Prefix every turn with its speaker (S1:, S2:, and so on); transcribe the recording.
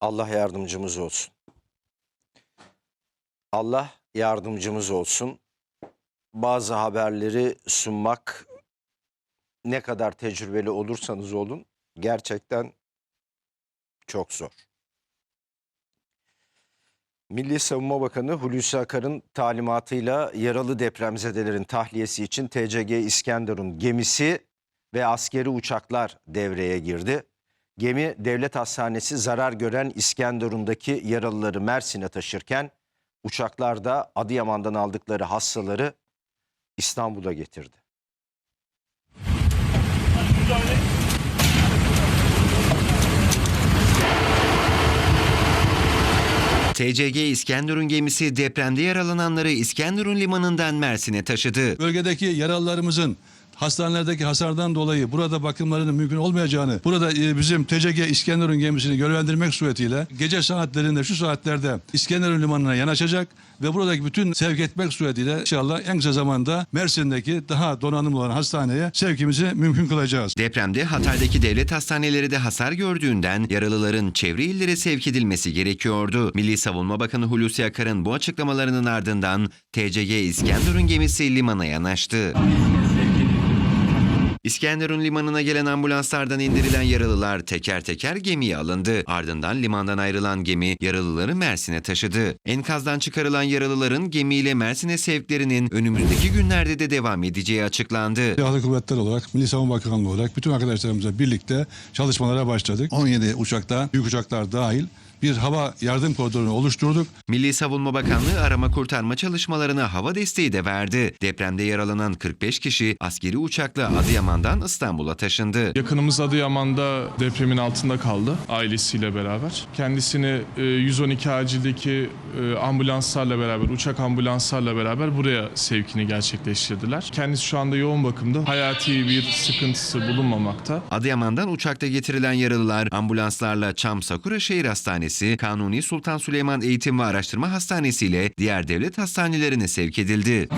S1: Allah yardımcımız olsun. Allah yardımcımız olsun. Bazı haberleri sunmak ne kadar tecrübeli olursanız olun gerçekten çok zor. Milli Savunma Bakanı Hulusi Akar'ın talimatıyla yaralı depremzedelerin tahliyesi için TCG İskenderun gemisi ve askeri uçaklar devreye girdi. Gemi devlet hastanesi zarar gören İskenderun'daki yaralıları Mersin'e taşırken uçaklar da Adıyaman'dan aldıkları hastaları İstanbul'a getirdi.
S2: TCG İskenderun gemisi depremde yaralananları İskenderun limanından Mersin'e taşıdı.
S3: Bölgedeki yaralılarımızın hastanelerdeki hasardan dolayı burada bakımlarının mümkün olmayacağını, burada e, bizim TCG İskenderun gemisini görevlendirmek suretiyle gece saatlerinde şu saatlerde İskenderun limanına yanaşacak ve buradaki bütün sevk etmek suretiyle inşallah en kısa zamanda Mersin'deki daha donanımlı olan hastaneye sevkimizi mümkün kılacağız.
S2: Depremde Hatay'daki devlet hastaneleri de hasar gördüğünden yaralıların çevre illere sevk edilmesi gerekiyordu. Milli Savunma Bakanı Hulusi Akar'ın bu açıklamalarının ardından TCG İskenderun gemisi limana yanaştı. İskenderun limanına gelen ambulanslardan indirilen yaralılar teker teker gemiye alındı. Ardından limandan ayrılan gemi yaralıları Mersin'e taşıdı. Enkazdan çıkarılan yaralıların gemiyle Mersin'e sevklerinin önümüzdeki günlerde de devam edeceği açıklandı.
S3: Silahlı Kuvvetler olarak, Milli Savunma Bakanlığı olarak bütün arkadaşlarımızla birlikte çalışmalara başladık. 17 uçakta, büyük uçaklar dahil bir hava yardım koridorunu oluşturduk.
S2: Milli Savunma Bakanlığı arama kurtarma çalışmalarına hava desteği de verdi. Depremde yaralanan 45 kişi askeri uçakla Adıyaman'dan İstanbul'a taşındı.
S4: Yakınımız Adıyaman'da depremin altında kaldı ailesiyle beraber. Kendisini e, 112 acildeki e, ambulanslarla beraber, uçak ambulanslarla beraber buraya sevkini gerçekleştirdiler. Kendisi şu anda yoğun bakımda. Hayati bir sıkıntısı bulunmamakta.
S2: Adıyaman'dan uçakta getirilen yaralılar ambulanslarla Çam Sakura Şehir Hastanesi, Kanuni Sultan Süleyman Eğitim ve Araştırma Hastanesi ile diğer devlet hastanelerine sevk edildi.